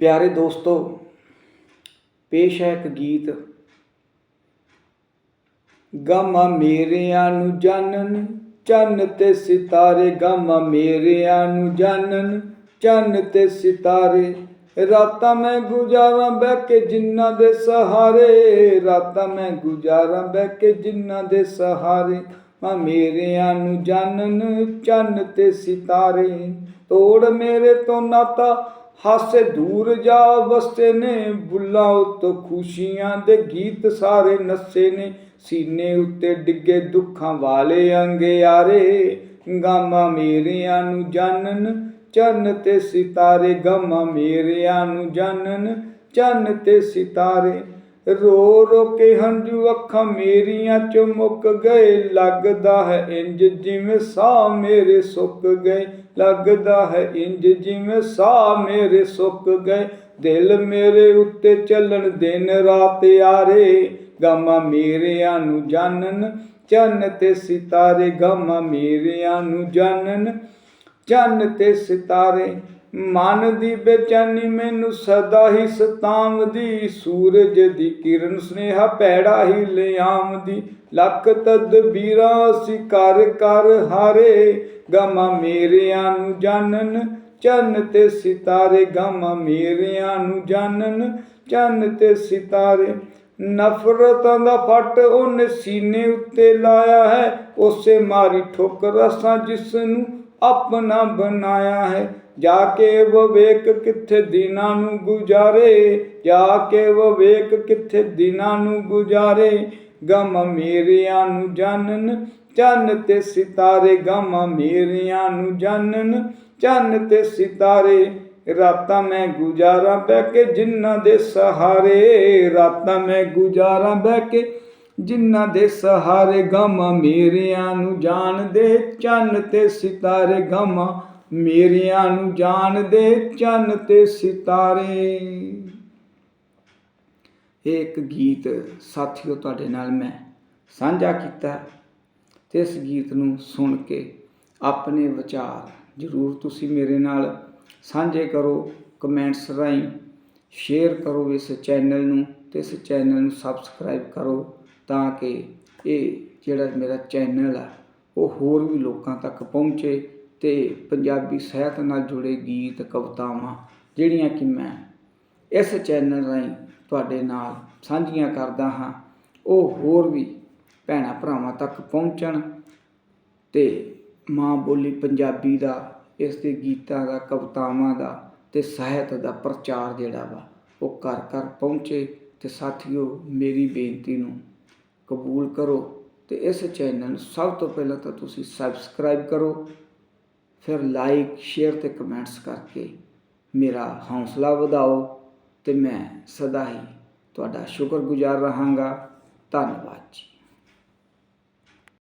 ਪਿਆਰੇ ਦੋਸਤੋ, ਪੇਸ਼ ਹੈ ਇੱਕ ਗੀਤ। ਗਾਮਾ ਮੇਰਿਆਂ ਨੂੰ ਜਾਣਨ ਚੰਨ ਤੇ ਸਿਤਾਰੇ। ਗਾਮਾ ਮੇਰਿਆਂ ਨੂੰ ਜਾਣਨ ਚੰਨ ਤੇ ਸਿਤਾਰੇ। ਰਾਤਾਂ ਮੈਂ ਗੁਜ਼ਾਰਾਂ ਬਹਿ ਕੇ ਜਿਨ੍ਹਾਂ ਦੇ ਸਹਾਰੇ। ਰਾਤਾਂ ਮੈਂ ਗੁਜ਼ਾਰਾਂ ਬਹਿ ਕੇ ਜਿਨ੍ਹਾਂ ਦੇ ਸਹਾਰੇ। ਮਾ ਮੇਰਿਆਂ ਨੂੰ ਜਾਣਨ ਚੰਨ ਤੇ ਸਿਤਾਰੇ। ਤੋੜ ਮੇਰੇ ਤੋਂ ਨਾਤਾ ਹਾਸੇ ਦੂਰ ਜਾ ਵਸਤੇ ਨੇ, ਬੁੱਲਾਂ ਉੱਤੋਂ ਖੁਸ਼ੀਆਂ ਦੇ ਗੀਤ ਸਾਰੇ ਨੱਸੇ ਨੇ। ਸੀਨੇ ਉੱਤੇ ਡਿੱਗੇ ਦੁੱਖਾਂ ਵਾਲੇ ਅੰਗਿਆਰੇ, ਗਾਮਾ ਮੇਰਿਆਂ ਨੂੰ ਜਾਣਨ, ਚੰਨ ਤੇ ਸਿਤਾਰੇ, ਗਾਮਾ ਮੇਰਿਆਂ ਨੂੰ ਜਾਣਨ, ਚੰਨ ਤੇ ਸਿਤਾਰੇ। ਰੋ ਰੋ ਕੇ ਹੰਝੂ ਅੱਖਾਂ ਮੇਰੀਆਂ ਚ ਮੁੱਕ ਗਏ। ਲੱਗਦਾ ਹੈ ਇੰਜ ਜਿਵੇਂ ਸਾਹ ਮੇਰੇ ਸੁੱਕ ਗਏ। ਲੱਗਦਾ ਹੈ ਇੰਜ ਜਿਵੇਂ ਸਾਹ ਮੇਰੇ ਸੁੱਕ ਗਏ। ਦਿਲ ਮੇਰੇ ਉੱਤੇ ਚੱਲਣ ਦਿਨ ਰਾਤ ਯਾਰੇ। ਗਾਮਾ ਮੇਰਿਆਂ ਨੂੰ ਜਾਣਨ, ਚੰਨ ਤੇ ਸਿਤਾਰੇ। ਗਾਮਾ ਮੇਰਿਆਂ ਨੂੰ ਜਾਣਨ, ਚੰਨ ਤੇ ਸਿਤਾਰੇ। ਮਨ ਦੀ ਬੇਚੈਨੀ ਮੈਨੂੰ ਸਦਾ ਹੀ ਸਤਾਵਦੀ ਸੂਰਜ ਦੀ ਕਿਰਨ ਸੁਨੇਹਾ ਪੈੜਾ ਹੀ ਲਿਆਮਦੀ ਲੱਖ ਤਦਬੀਰਾਂ ਅਸੀਂ ਕਰ ਕਰ ਹਾਰੇ। ਗਮਾ ਮੇਰਿਆਂ ਨੂੰ ਜਾਣਨ, ਚੰਨ ਤੇ ਸਿਤਾਰੇ। ਗਮਾ ਮੇਰਿਆਂ ਨੂੰ ਜਾਣਨ, ਚੰਨ ਤੇ ਸਿਤਾਰੇ। ਨਫ਼ਰਤਾਂ ਦਾ ਫੱਟ ਉਹਨੇ ਸੀਨੇ ਉੱਤੇ ਲਾਇਆ ਹੈ। ਉਸੇ ਮਾਰੀ ਠੋਕਰ ਅਸਾਂ ਜਿਸ ਨੂੰ ਆਪਣਾ ਬਣਾਇਆ ਹੈ। ਜਾ ਕੇ ਵਿਵੇਕ ਕਿੱਥੇ ਦਿਨਾਂ ਨੂੰ ਗੁਜ਼ਾਰੇ? ਜਾ ਕੇ ਵਿਵੇਕ ਕਿੱਥੇ ਦਿਨਾਂ ਨੂੰ ਗੁਜ਼ਾਰੇ? ਗਮ ਮੇਰਿਆਂ ਨੂੰ ਜਾਣਨ, ਚੰਨ ਤੇ ਸਿਤਾਰੇ। ਗਮ ਮੇਰਿਆਂ ਨੂੰ ਜਾਣਨ, ਚੰਨ ਤੇ ਸਿਤਾਰੇ। ਰਾਤਾਂ ਮੈਂ ਗੁਜ਼ਾਰਾਂ ਬਹਿ ਕੇ ਜਿਨ੍ਹਾਂ ਦੇ ਸਹਾਰੇ। ਰਾਤਾਂ ਮੈਂ ਗੁਜ਼ਾਰਾਂ ਬਹਿ ਕੇ ਜਿਨ੍ਹਾਂ ਦੇ ਸਹਾਰੇ ਗਾਮਾ ਮੇਰਿਆਂ ਨੂੰ ਜਾਣਦੇ, ਚੰਨ ਤੇ ਸਿਤਾਰੇ ਗਾਮਾ ਮੇਰਿਆਂ ਨੂੰ ਜਾਣਦੇ, ਚੰਨ ਤੇ ਸਿਤਾਰੇ। ਇਹ ਇੱਕ ਗੀਤ, ਸਾਥੀਓ, ਤੁਹਾਡੇ ਨਾਲ ਮੈਂ ਸਾਂਝਾ ਕੀਤਾ ਤੇ ਇਸ ਗੀਤ ਨੂੰ ਸੁਣ ਕੇ ਆਪਣੇ ਵਿਚਾਰ ਜ਼ਰੂਰ ਤੁਸੀਂ ਮੇਰੇ ਨਾਲ ਸਾਂਝੇ ਕਰੋ, ਕਮੈਂਟਸ ਰਾਹੀਂ ਸ਼ੇਅਰ ਕਰੋ ਇਸ ਚੈਨਲ ਨੂੰ ਤੇ ਇਸ ਚੈਨਲ ਨੂੰ ਸਬਸਕ੍ਰਾਈਬ ਕਰੋ। ਤਾਂ ਕਿ ਇਹ ਜਿਹੜਾ ਮੇਰਾ ਚੈਨਲ ਆ, ਉਹ ਹੋਰ ਵੀ ਲੋਕਾਂ ਤੱਕ ਪਹੁੰਚੇ ਤੇ ਪੰਜਾਬੀ ਸਾਹਿਤ ਨਾਲ ਜੁੜੇ ਗੀਤ, ਕਵਿਤਾਵਾਂ ਜਿਹੜੀਆਂ ਕਿ ਮੈਂ ਇਸ ਚੈਨਲ ਰਾਹੀਂ ਤੁਹਾਡੇ ਨਾਲ ਸਾਂਝੀਆਂ ਕਰਦਾ ਹਾਂ, ਉਹ ਹੋਰ ਵੀ ਭੈਣਾਂ ਭਰਾਵਾਂ ਤੱਕ ਪਹੁੰਚਣ ਤੇ ਮਾਂ ਬੋਲੀ ਪੰਜਾਬੀ ਦਾ, ਇਸ ਦੇ ਗੀਤਾਂ ਦਾ, ਕਵਿਤਾਵਾਂ ਦਾ ਤੇ ਸਾਹਿਤ ਦਾ ਪ੍ਰਚਾਰ ਜਿਹੜਾ ਵਾ, ਉਹ ਘਰ ਘਰ ਪਹੁੰਚੇ ਤੇ ਸਾਥੀਓ, ਮੇਰੀ ਬੇਨਤੀ ਨੂੰ ਕਬੂਲ ਕਰੋ ਤੇ ਇਸ ਚੈਨਲ ਨੂੰ ਸਭ ਤੋਂ ਪਹਿਲਾਂ ਤਾਂ ਤੁਸੀਂ ਸਬਸਕ੍ਰਾਈਬ ਕਰੋ, ਫਿਰ ਲਾਈਕ ਸ਼ੇਅਰ ਤੇ ਕਮੈਂਟਸ ਕਰਕੇ ਮੇਰਾ ਹੌਸਲਾ ਵਧਾਓ ਤੇ ਮੈਂ ਸਦਾ ਹੀ ਤੁਹਾਡਾ ਸ਼ੁਕਰਗੁਜ਼ਾਰ ਰਹਾਂਗਾ। ਧੰਨਵਾਦ ਜੀ।